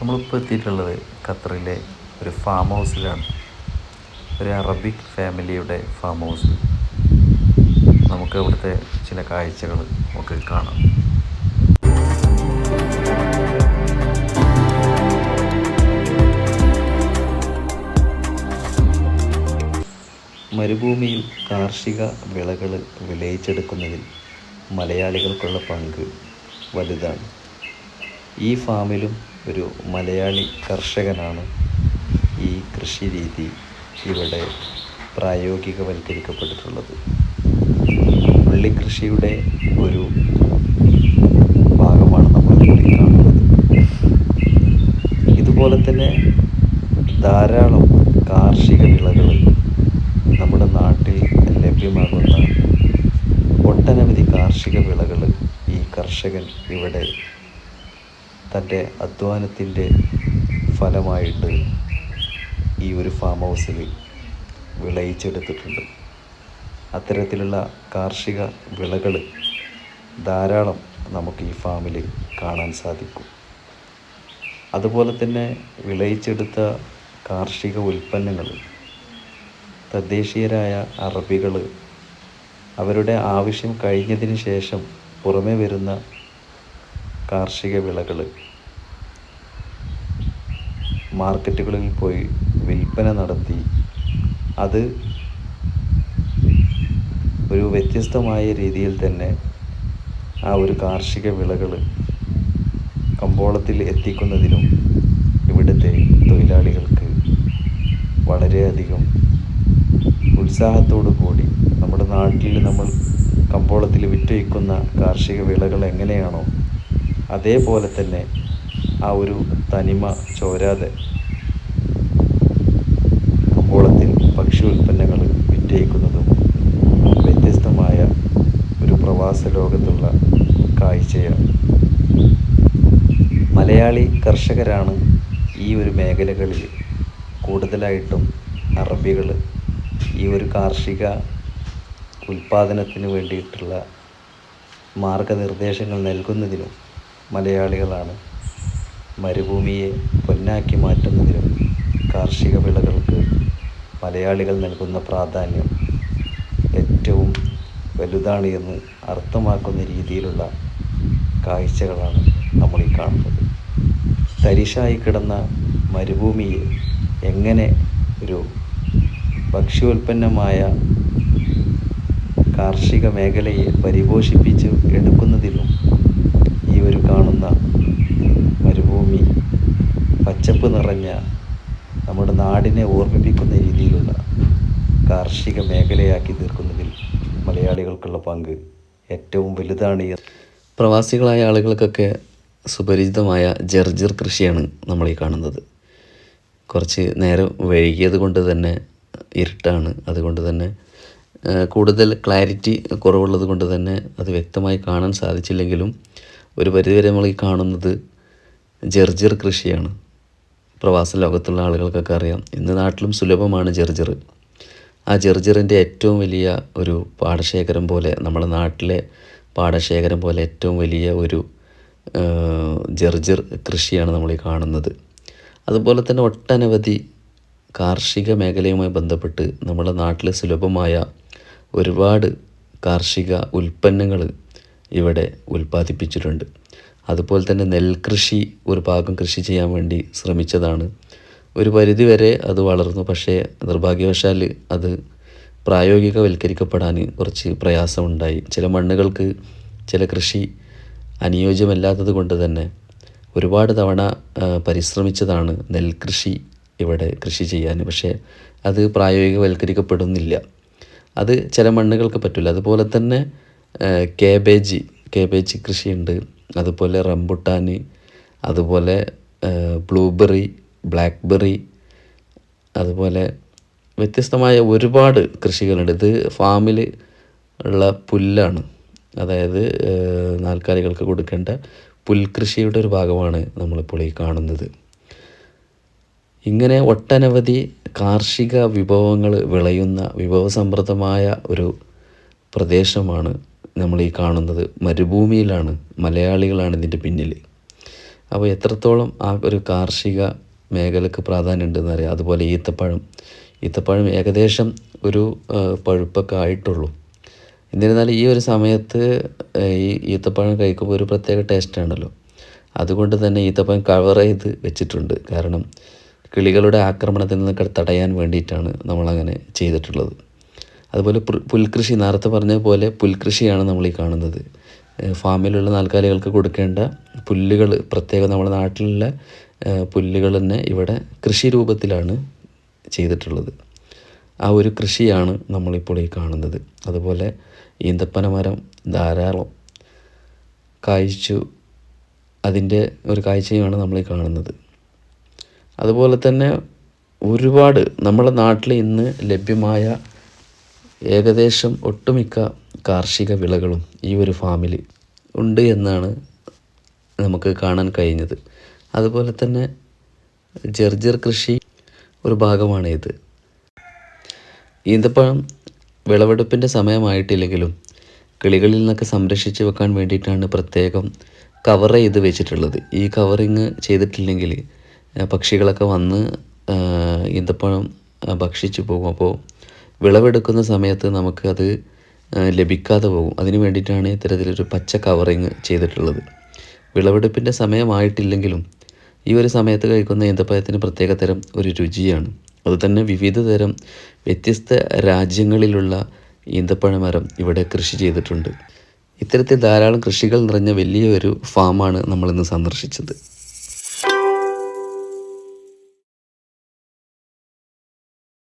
നമ്മളിപ്പോൾ എത്തിയിട്ടുള്ളത് ഖത്തറിലെ ഒരു ഫാം ഹൗസിലാണ് ഒരു അറബിക് ഫാമിലിയുടെ ഫാം ഹൗസ് നമുക്ക് അവിടുത്തെ ചില കാഴ്ചകൾ നമുക്ക് കാണാം. മരുഭൂമിയിൽ കാർഷിക വിളകൾ വിളയിച്ചെടുക്കുന്നതിൽ മലയാളികൾക്കുള്ള പങ്ക് വലുതാണ്. ഈ ഫാമിലും ഒരു മലയാളി കർഷകനാണ് ഈ കൃഷി രീതി ഇവിടെ പ്രായോഗികവൽക്കരിക്കപ്പെട്ടിട്ടുള്ളത്. ഉള്ളിക്കൃഷിയുടെ ഒരു ഭാഗമാണ് നമ്മൾ ഇവിടെ കാണുന്നത്. ഇതുപോലെ തന്നെ ധാരാളം കാർഷിക വിളകൾ നമ്മുടെ നാട്ടിൽ ലഭ്യമാകുന്ന ഒട്ടനവധി കാർഷിക വിളകൾ ഈ കർഷകൻ ഇവിടെ തന്റെ അധ്വാനത്തിന്റെ ഫലമായിട്ട് ഈ ഒരു ഫാം ഹൗസിൽ വിളയിച്ചെടുത്തിട്ടുണ്ട്. അത്തരത്തിലുള്ള കാർഷിക വിളകൾ ധാരാളം നമുക്ക് ഈ ഫാമിൽ കാണാൻ സാധിക്കും. അതുപോലെ തന്നെ വിളയിച്ചെടുത്ത കാർഷിക ഉൽപ്പന്നങ്ങൾ തദ്ദേശീയരായ അറബികൾ അവരുടെ ആവശ്യം കഴിഞ്ഞതിന് ശേഷം പുറമേ വരുന്ന കാർഷിക വിളകൾ മാർക്കറ്റുകളിൽ പോയി വിൽപ്പന നടത്തി. അത് ഒരു വ്യത്യസ്തമായ രീതിയിൽ തന്നെ ആ ഒരു കാർഷിക വിളകൾ കമ്പോളത്തിൽ എത്തിക്കുന്നതിനും ഇവിടുത്തെ തൊഴിലാളികൾക്ക് വളരെയധികം ഉത്സാഹത്തോടു കൂടി നമ്മുടെ നാട്ടിൽ നമ്മൾ കമ്പോളത്തിൽ വിറ്റഴിക്കുന്ന കാർഷിക വിളകൾ എങ്ങനെയാണോ അതേപോലെ തന്നെ ആ ഒരു തനിമ ചോരാതെ കമ്പോളത്തിൽ ഭക്ഷ്യ ഉൽപ്പന്നങ്ങൾ വിറ്റഴിക്കുന്നതും വ്യത്യസ്തമായ ഒരു പ്രവാസ ലോകത്തുള്ള കാഴ്ചയാണ് മലയാളി കർഷകരാണ് ഈ ഒരു മേഖലകളിൽ കൂടുതലായിട്ടും അറബികൾ ഈ ഒരു കാർഷിക ഉൽപ്പാദനത്തിന് വേണ്ടിയിട്ടുള്ള മാർഗനിർദ്ദേശങ്ങൾ നൽകുന്നതിനും മലയാളികളാണ്. മരുഭൂമിയെ പൊന്നാക്കി മാറ്റുന്നതിനും കാർഷിക വിളകൾക്ക് മലയാളികൾ നൽകുന്ന പ്രാധാന്യം ഏറ്റവും വലുതാണ് എന്ന് അർത്ഥമാക്കുന്ന രീതിയിലുള്ള കാഴ്ചകളാണ് നമ്മൾ ഈ കാണുന്നത്. തരിശായി കിടന്ന മരുഭൂമിയെ എങ്ങനെ ഒരു ഭക്ഷ്യോൽപ്പന്നമായ കാർഷിക മേഖലയെ പരിപോഷിപ്പിച്ച് എടുക്കുന്നതിലും ഒരു കാണുന്ന മരുഭൂമി പച്ചപ്പ് നിറഞ്ഞ നമ്മുടെ നാടിനെ ഓർമ്മിപ്പിക്കുന്ന രീതിയിലുള്ള കാർഷിക മേഖലയാക്കി തീർക്കുന്നതിൽ മലയാളികൾക്കുള്ള പങ്ക് ഏറ്റവും വലുതാണ് ഈ പ്രവാസികളായ ആളുകൾക്കൊക്കെ സുപരിചിതമായ ജർജർ കൃഷിയാണ് നമ്മൾ ഈ കാണുന്നത്. കുറച്ച് നേരം വൈകിയത് കൊണ്ട് തന്നെ ഇരുട്ടാണ്. അതുകൊണ്ട് തന്നെ കൂടുതൽ ക്ലാരിറ്റി കുറവുള്ളത് കൊണ്ട് തന്നെ അത് വ്യക്തമായി കാണാൻ സാധിച്ചില്ലെങ്കിലും ഒരു പരിധിവരെ നമ്മൾ ഈ കാണുന്നത് ജർജർ കൃഷിയാണ്. പ്രവാസ ലോകത്തുള്ള ആളുകൾക്കൊക്കെ അറിയാം. ഇന്ന് നാട്ടിലും സുലഭമാണ് ജർജർ. ആ ജർജറിന്റെ ഏറ്റവും വലിയ ഒരു പാടശേഖരം പോലെ നമ്മുടെ നാട്ടിലെ പാടശേഖരം പോലെ ഏറ്റവും വലിയ ഒരു ജർജർ കൃഷിയാണ് നമ്മൾ ഈ കാണുന്നത്. അതുപോലെ തന്നെ ഒട്ടനവധി കാർഷിക മേഖലയുമായി ബന്ധപ്പെട്ട് നമ്മുടെ നാട്ടിലെ സുലഭമായ ഒരുപാട് കാർഷിക ഉൽപ്പന്നങ്ങൾ ഇവിടെ ഉൽപ്പാദിപ്പിച്ചിട്ടുണ്ട്. അതുപോലെ തന്നെ നെൽകൃഷി ഒരു ഭാഗം കൃഷി ചെയ്യാൻ വേണ്ടി ശ്രമിച്ചതാണ്. ഒരു പരിധി വരെ അത് വളർന്നു. പക്ഷേ നിർഭാഗ്യവശാൽ അത് പ്രായോഗികവൽക്കരിക്കപ്പെടാൻ കുറച്ച് പ്രയാസമുണ്ടായി. ചില മണ്ണുകൾക്ക് ചില കൃഷി അനുയോജ്യമല്ലാത്തത് കൊണ്ട് തന്നെ ഒരുപാട് തവണ പരിശ്രമിച്ചതാണ് നെൽകൃഷി ഇവിടെ കൃഷി ചെയ്യാൻ. പക്ഷേ അത് പ്രായോഗികവൽക്കരിക്കപ്പെടുന്നില്ല. അത് ചില മണ്ണുകൾക്ക് പറ്റില്ല. അതുപോലെ തന്നെ കേബേജ് കേബേജ് കൃഷിയുണ്ട്. അതുപോലെ റംബുട്ടാൻ അതുപോലെ ബ്ലൂബെറി ബ്ലാക്ക്ബെറി അതുപോലെ വ്യത്യസ്തമായ ഒരുപാട് കൃഷികളുണ്ട്. ഇത് ഫാമിൽ ഉള്ള പുല്ലാണ്. അതായത് നാൽക്കാലികൾക്ക് കൊടുക്കേണ്ട പുൽകൃഷിയുടെ ഒരു ഭാഗമാണ് നമ്മളിപ്പോൾ ഈ കാണുന്നത്. ഇങ്ങനെ ഒട്ടനവധി കാർഷിക വിഭവങ്ങൾ വിളയുന്ന വിഭവസമൃദ്ധമായ ഒരു പ്രദേശമാണ് നമ്മൾ ഈ കാണുന്നത് മരുഭൂമിയിലാണ് മലയാളികളാണ് ഇതിന്റെ പിന്നിൽ അപ്പോൾ എത്രത്തോളം ആ ഒരു കാർഷിക മേഖലക്ക് പ്രാധാന്യം ഉണ്ടെന്ന് അറിയാം അതുപോലെ ഈത്തപ്പഴം. ഈത്തപ്പഴം ഏകദേശം ഒരു പഴുപ്പൊക്കെ ആയിട്ടുള്ളൂ. എന്നിരുന്നാലും ഈ ഒരു സമയത്ത് ഈ ഈത്തപ്പഴം കഴിക്കുമ്പോൾ ഒരു പ്രത്യേക ടേസ്റ്റാണല്ലോ അതുകൊണ്ട് തന്നെ ഈത്തപ്പഴം കവർ ചെയ്ത് വെച്ചിട്ടുണ്ട്. കാരണം കിളികളുടെ ആക്രമണത്തിൽ നിന്നൊക്കെ തടയാൻ വേണ്ടിയിട്ടാണ് നമ്മളങ്ങനെ ചെയ്തിട്ടുള്ളത്. അതുപോലെ പുൽ- പുൽകൃഷി നേരത്തെ പറഞ്ഞ പോലെ പുൽകൃഷിയാണ് നമ്മൾ ഈ കാണുന്നത്. ഫാമിലുള്ള നാൽക്കാലികൾക്ക് കൊടുക്കേണ്ട പുല്ലുകൾ പ്രത്യേകം നമ്മുടെ നാട്ടിലുള്ള പുല്ലുകൾ തന്നെ ഇവിടെ കൃഷി രൂപത്തിലാണ് ചെയ്തിട്ടുള്ളത്. ആ ഒരു കൃഷിയാണ് നമ്മളിപ്പോൾ ഈ കാണുന്നത്. അതുപോലെ ഈന്തപ്പന മരം ധാരാളം കായ്ച്ചു അതിന്റെ ഒരു കാഴ്ചയുമാണ് നമ്മൾ ഈ കാണുന്നത്. അതുപോലെ തന്നെ ഒരുപാട് നമ്മുടെ നാട്ടിൽ ഇന്ന് ലഭ്യമായ ഏകദേശം ഒട്ടുമിക്ക കാർഷിക വിളകളും ഈ ഒരു ഫാമിൽ ഉണ്ട് എന്നാണ് നമുക്ക് കാണാൻ കഴിഞ്ഞത്. അതുപോലെ തന്നെ ജർജർ കൃഷി ഒരു ഭാഗമാണ് ഇത്. ഈന്തപ്പഴം വിളവെടുപ്പിന്റെ സമയമായിട്ടില്ലെങ്കിലും കിളികളിൽ നിന്നൊക്കെ സംരക്ഷിച്ച് വെക്കാൻ വേണ്ടിയിട്ടാണ് പ്രത്യേകം കവർ ചെയ്ത് വെച്ചിട്ടുള്ളത്. ഈ കവറിങ് ചെയ്തിട്ടില്ലെങ്കിൽ പക്ഷികളൊക്കെ വന്ന് ഈന്തപ്പഴം ഭക്ഷിച്ചു പോകും. അപ്പോൾ വിളവെടുക്കുന്ന സമയത്ത് നമുക്ക് അത് ലഭിക്കാതെ പോകും. അതിന് വേണ്ടിയിട്ടാണ് ഇത്തരത്തിലൊരു പച്ച കവറിങ് ചെയ്തിട്ടുള്ളത്. വിളവെടുപ്പിന്റെ സമയമായിട്ടില്ലെങ്കിലും ഈ ഒരു സമയത്ത് കഴിക്കുന്ന ഈന്തപ്പഴത്തിന് പ്രത്യേക തരം ഒരു രുചിയാണ്. അതുതന്നെ വിവിധ തരം വ്യത്യസ്ത രാജ്യങ്ങളിലുള്ള ഈന്തപ്പഴ മരം ഇവിടെ കൃഷി ചെയ്തിട്ടുണ്ട്. ഇത്തരത്തിൽ ധാരാളം കൃഷികൾ നിറഞ്ഞ വലിയൊരു ഫാമാണ് നമ്മളിന്ന് സന്ദർശിച്ചത്.